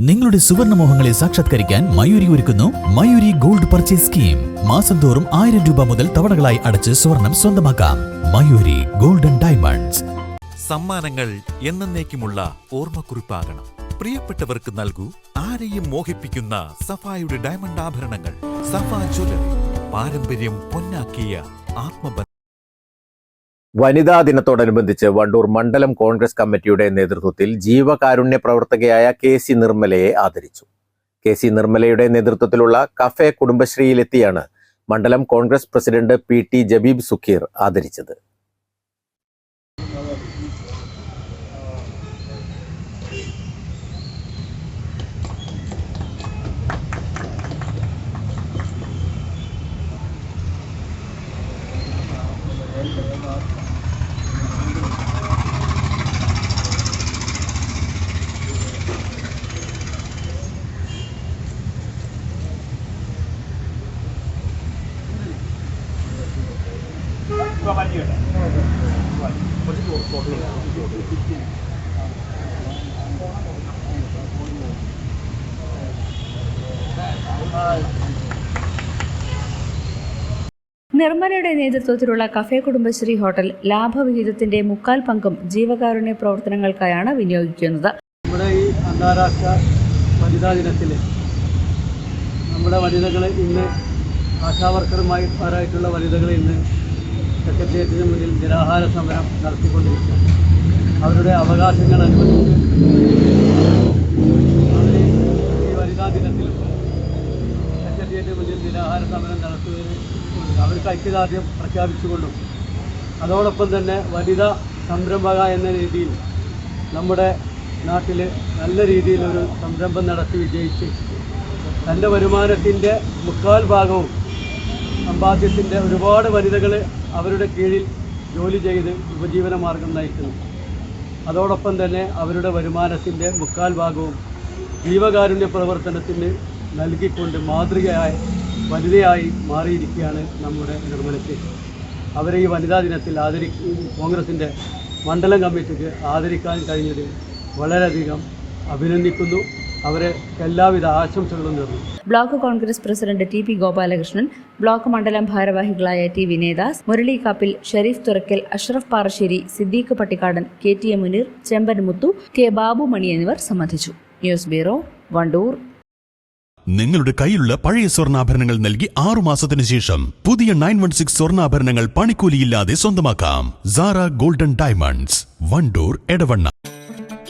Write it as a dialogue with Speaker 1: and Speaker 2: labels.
Speaker 1: നിങ്ങളുടെ സുവർണ മോഹങ്ങളെ സാക്ഷാത്കരിക്കാൻ മയൂരി ഒരുക്കുന്നു മയൂരി ഗോൾഡ് പർച്ചേസ് സ്കീം. മാസം തോറും ആയിരം രൂപ മുതൽ തവണകളായി അടച്ച് സ്വർണം സ്വന്തമാക്കാം. Mayuri golden diamonds.
Speaker 2: സമ്മാനങ്ങൾ എന്നേക്കുമുള്ള ഓർമ്മക്കുറിപ്പാകണം. പ്രിയപ്പെട്ടവർക്ക് നൽകൂ ആരെയും മോഹിപ്പിക്കുന്ന സഫായുടെ ഡയമണ്ട് ആഭരണങ്ങൾ. സഫാ ജ്വല്ലറി. പാരമ്പര്യം പൊന്നാക്കിയ ആത്മബന്ധം.
Speaker 3: വനിതാ ദിനത്തോടനുബന്ധിച്ച് വണ്ടൂർ മണ്ഡലം കോൺഗ്രസ് കമ്മിറ്റിയുടെ നേതൃത്വത്തിൽ ജീവകാരുണ്യ പ്രവർത്തകയായ കെ സി നിർമ്മലയെ ആദരിച്ചു. കെ സി നിർമ്മലയുടെ നേതൃത്വത്തിലുള്ള കഫേ കുടുംബശ്രീയിലെത്തിയാണ് മണ്ഡലം Congress president P T Jabeeb Sukheer ആദരിച്ചത്.
Speaker 4: നിർമ്മലയുടെ നേതൃത്വത്തിലുള്ള കഫേ കുടുംബശ്രീ ഹോട്ടൽ ലാഭവിഹിതത്തിന്റെ മുക്കാൽ പങ്കും ജീവകാരുണ്യ പ്രവർത്തനങ്ങൾക്കായാണ് വിനിയോഗിക്കുന്നത്.
Speaker 5: നമ്മുടെ ഈ അന്താരാഷ്ട്ര വനിതാ ദിനത്തിൽ നമ്മുടെ വനിതകളെ ഇന്ന് ആശാവർക്കറുമായി ആരായിട്ടുള്ള വനിതകളെ ഇന്ന് സെക്രട്ടേറിയറ്റിന് മുന്നിൽ നിരാഹാര സമരം നടത്തിക്കൊണ്ടിരിക്കുകയാണ്. അവരുടെ അവകാശങ്ങൾ അനുവദിച്ച്. അവർ ഈ വനിതാ ദിനത്തിൽ സെക്രട്ടേറിയറ്റിന് മുന്നിൽ നിരാഹാര സമരം നടത്തുന്നതിന് അവർക്ക് ഐക്യദാർഢ്യം പ്രഖ്യാപിച്ചുകൊണ്ടും. അതോടൊപ്പം തന്നെ വനിതാ സംരംഭക എന്ന രീതിയിൽ നമ്മുടെ നാട്ടിൽ നല്ല രീതിയിലൊരു സംരംഭം നടത്തി വിജയിച്ച് തന്റെ വരുമാനത്തിന്റെ മുക്കാൽ ഭാഗവും സമ്പാദ്യത്തിന്റെ ഒരുപാട് വനിതകൾ അവരുടെ കീഴിൽ ജോലി ചെയ്ത് ഉപജീവനമാർഗം നയിക്കുന്നു അതോടൊപ്പം തന്നെ അവരുടെ വരുമാനത്തിന്റെ മുക്കാൽ ഭാഗവും ജീവകാരുണ്യ പ്രവർത്തനത്തിന് നൽകിക്കൊണ്ട് മാതൃകയായി വനിതയായി മാറിയിരിക്കുകയാണ് നമ്മുടെ നിർമ്മലത്തിൽ അവരെ ഈ വനിതാ ദിനത്തിൽ ആദരി കോൺഗ്രസിന്റെ മണ്ഡലം കമ്മിറ്റിക്ക് ആദരിക്കാൻ കഴിഞ്ഞത് വളരെയധികം അഭിനന്ദിക്കുന്നു. അവരെ എല്ലാവിധ ആശംസകളും നേർന്നു.
Speaker 4: Block Congress president T P Gopalakrishnan block മണ്ഡലം ഭാരവാഹികളായ T Vinodas Murali Kappil Sharif Thurakkal Ashraf Parasseri Siddique Pattikkadan K T A Muneer Chemban Muthu K Babu Mani എന്നിവർ സംബന്ധിച്ചു. News bureau Wandoor.
Speaker 6: നിങ്ങളുടെ കയ്യിലുള്ള പഴയ സ്വർണാഭരണങ്ങൾ നൽകി ആറു മാസത്തിന് ശേഷം പുതിയ നയൻ വൺ സിക്സ് സ്വർണാഭരണങ്ങൾ പണിക്കൂലിയില്ലാതെ സ്വന്തമാക്കാം. Sara golden diamonds Wandoor Edavanna.